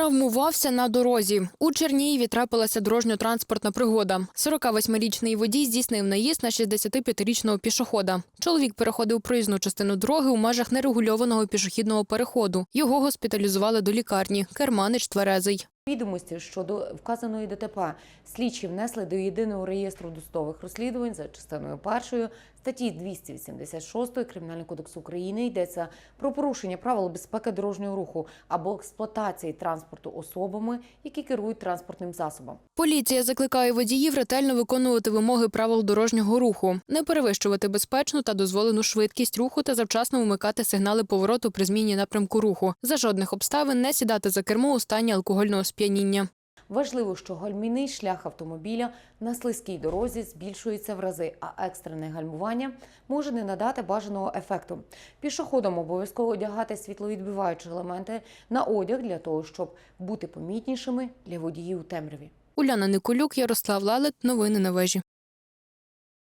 Травмувався на дорозі. У Черніїві трапилася дорожньо-транспортна пригода. 48-річний водій здійснив наїзд на 65-річного пішохода. Чоловік переходив проїзну частину дороги у межах нерегульованого пішохідного переходу. Його госпіталізували до лікарні. Керманич тверезий. Відомості щодо вказаної ДТП слідчі внесли до єдиного реєстру досудових розслідувань за частиною першою статті 286 Кримінального кодексу України йдеться про порушення правил безпеки дорожнього руху або експлуатації транспорту особами, які керують транспортним засобом. Поліція закликає водіїв ретельно виконувати вимоги правил дорожнього руху, не перевищувати безпечну та дозволену швидкість руху та завчасно вмикати сигнали повороту при зміні напрямку руху. За жодних обставин не сідати за кермо у стані алкогольного сп'яніння. Важливо, що гальмівний шлях автомобіля на слизькій дорозі збільшується в рази, а екстрене гальмування може не надати бажаного ефекту. Пішоходам обов'язково одягати світловідбиваючі елементи на одяг для того, щоб бути помітнішими для водіїв у темряві. Уляна Николюк, Ярослав Лалет. Новини на вежі.